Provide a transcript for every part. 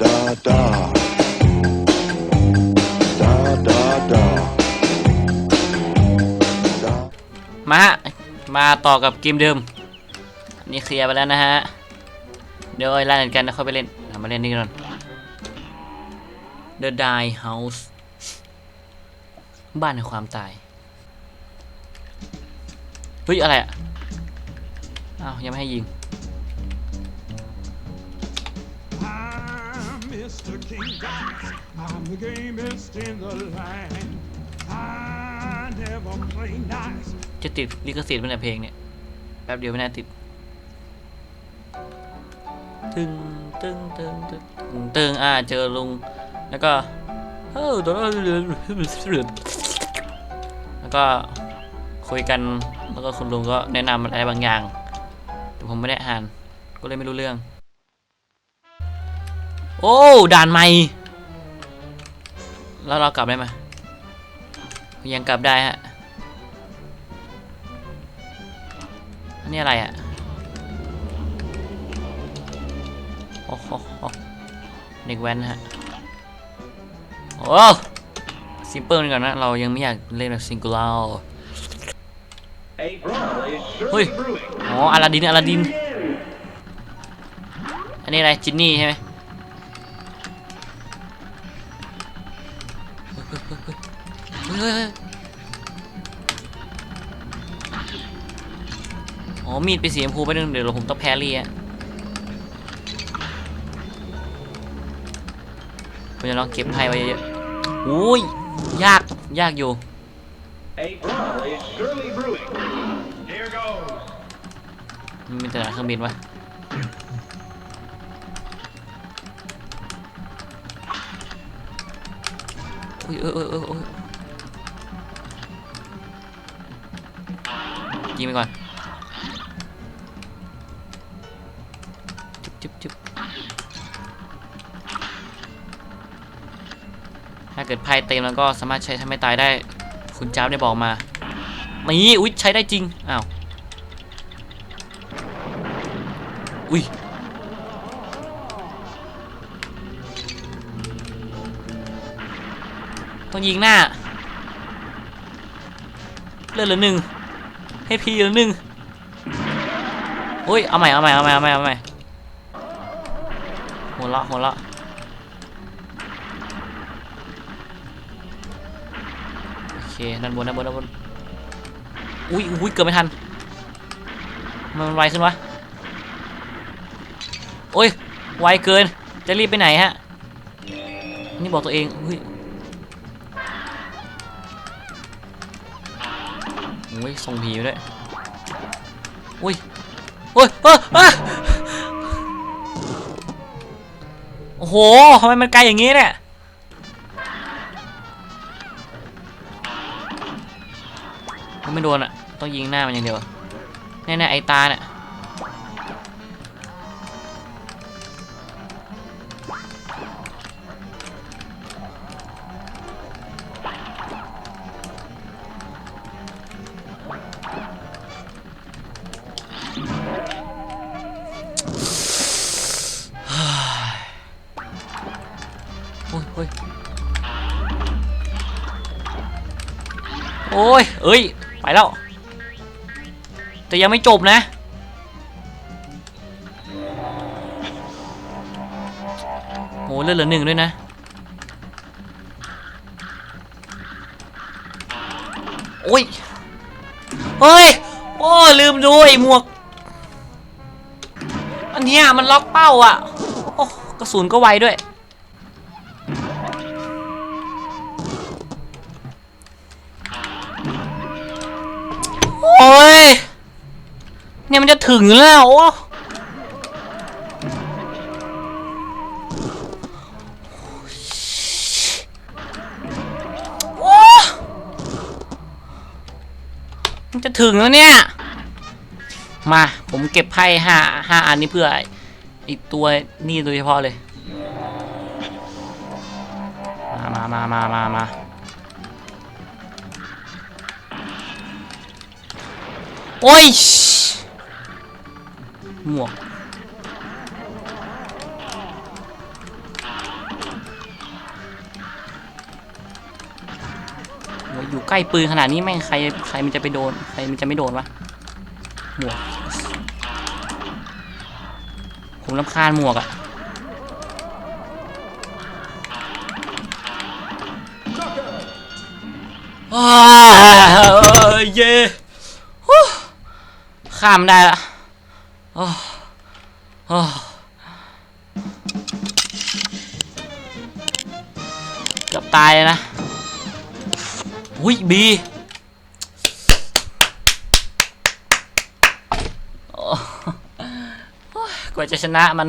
da da. Da da da. Da. มาฮะ มาต่อกับเกมเดิมนนี้เคลียร์ไปแล้วนะฮะ เดี๋ยวไอ้ล่านกันนะค่อยไปเล่น มาเล่นนี่ก่อน The Die House บ้านในความตาย เฮ้ย อะไรอะ อ้าว ยังไม่ให้ยิง I'm Mr. King Dice. I'm the gamest in the land. I never play nice. จะติดลิขสิทธิ์เป็นยเพลงเนี่ยแป๊บเดียวไม่น่าติดตึงตึงตึงตึงตึงตงอ่าเจอลุงแล้วก็เออตัวแล้วก็คุยกันแล้วก็คุณลุงก็แนะนำอะไรบางอย่าง แต่ผมไม่ได้อ่านก็เลยไม่รู้เรื่อง โอ้ด่านใหม่แล้วเรากลับได้ไหมยังกลับได้ฮะอันนี่อะไรอะโอ้โหเด็กแว้นฮะโอ้ซิมเปิลก่อนนะ เรายังไม่อยากเล่นแบบซิงคูลา A brawl is Ui. surely brewing. อ๋ออลาดินอลาดิน อันนี้อะไรจินนี่ใช่ไหม เฮ้ยอ๋อมีดไปสีชมพูไปหนึ่งเดี๋ยวผมต้องแพรรี่อะผมจะลองเก็บไพ่ไว้เยอะๆอุ้ยยากยากอยู่มันมีแต่เครื่องบินวะอุ้ยเออเออเออ ยิงไปก่อนจุ๊บจุ๊บจุ๊บถ้าเกิดไพ่เต็มแล้วก็สามารถใช้ทำให้ตายได้ คุณจ้าได้บอกมานี่อุ้ยใช้ได้จริง อ้าว อุ้ยต้องยิงหน้า เลือดเหลือหนึ่ง ให้พีเหลือหนึ่งอุ้ย เอาใหม่ เอาใหม่ เอาใหม่ เอาใหม่ เอาใหม่หัวเราะหัวเราะโอเคด้านบนด้านบนด้านบนอุ้ยอุ้ยเกือบไม่ทัน มันไวขึ้นวะ โอ้ย ไวเกิน จะรีบไปไหนฮะ นี่บอกตัวเองเฮ้ย อุ้ยส่งผีไปด้วยอุ้ยอุ้ยโอ้โหทำไมมันไกลอย่างงี้เนี่ยไม่โดนอะ ต้องยิงหน้ามันอย่างเดียวแน่ๆไอตาเนี่ย โอ้ย เอ้ย ไปแล้ว แต่ยังไม่จบนะ โหเลือดเหลือหนึ่งด้วยนะ โอ้ย เฮ้ย โอ้ลืมดูไอ้หมวก อันเนี้ยมันล็อกเป้าอะ โอ้กระสุนก็ไวด้วย ถึงแล้วโอ้โอ้มันจะถึงแล้วเนี่ย มา ผมเก็บไพ่ห้าห้าอันนี้เพื่อไอตัวนี่โดยเฉพาะเลย มามามามามามาโอ้ย หมวก อยู่ใกล้ปืนขนาดนี้แม่งใครใครมันจะไปโดน ใครมันจะไม่โดนวะ หมวก ผมรำคาญหมวกอะเย่ข้ามได้ละ อ้โอ้เกือบตายเลยนะอุ้ยบีโอ้โอ้ยกว่าจะชนะมัน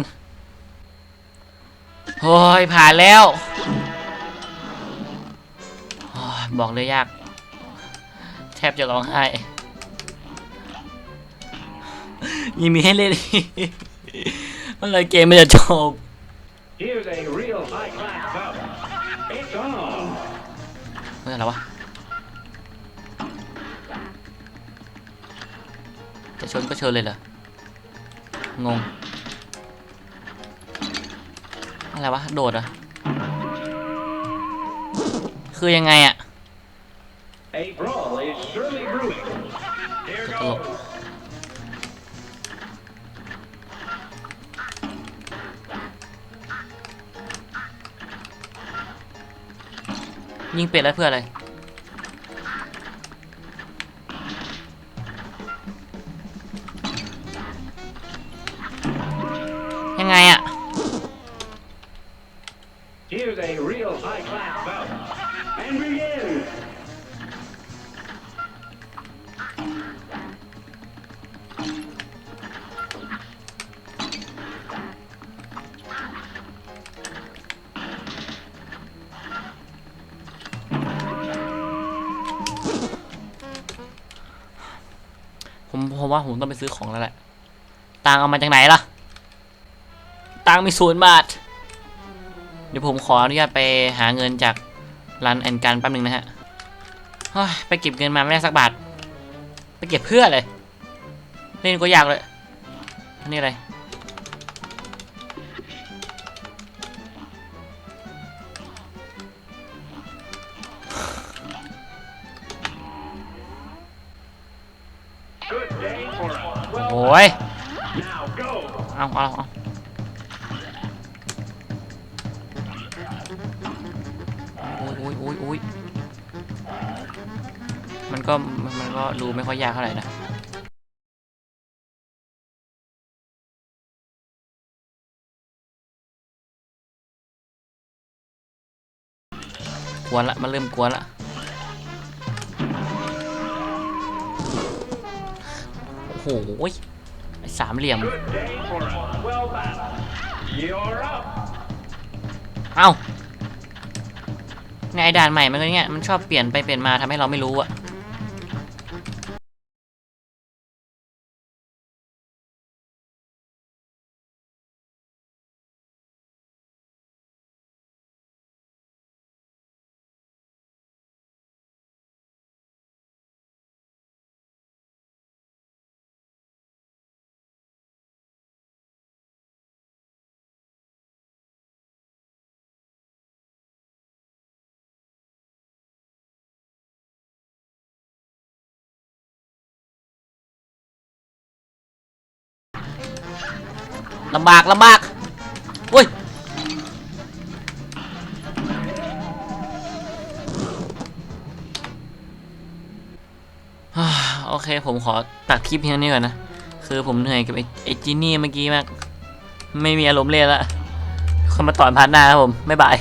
โอ้ย ผ่านแล้วอบอกเลยยาก แทบจะร้องไห้ ยังมีให้เล่นอีกเมื่อไหรเกมมันจะจบ Here's a real high-class bout. It's on. เมื่อไหรวะจะชนก็เชิญเลยเหรองงอะไรวะโดดเหรอะคือยังไงอะ A brawl ยิงเป็ดแล้วเพื่ออะไร ผมว่าผมต้องไปซื้อของแล้วแหละตังเอามาจากไหนล่ะตังมีศูนย์บาท เดี๋ยวผมขออนุญาตไปหาเงินจากร้านแอนการแป๊บหนึ่งนะฮะไปเก็บเงินมาไม่ได้สักบาท ไปเก็บเพื่อเลยเล่นก็ยากเลยนี่อะไร อ้ยเอาเอาเอาโอ้ยโอ้ยโอ้ยโอ้ยมันก็มันมันก็รู้ไม่ค่อยยากเท่าไหร่นะกวนละมันเริ่มกวนละ หไอ้สามเหลี่ยม เอ้าไงด่านใหม่มันก็เนี้ยมันชอบเปลี่ยนไปเปลี่ยนมาทำให้เราไม่รู้อะ ลำบากลำบากอุ้ยอ่าโอเค ผมขอตัดคลิปเพียงนี้ก่อนนะ คือผมเหนื่อยกับไอไอ้จีนี่เมื่อกี้มาก ไม่มีอารมณ์เล่นละคนมาต่อยพาร์ทหน้าครับผม บ๊ายบาย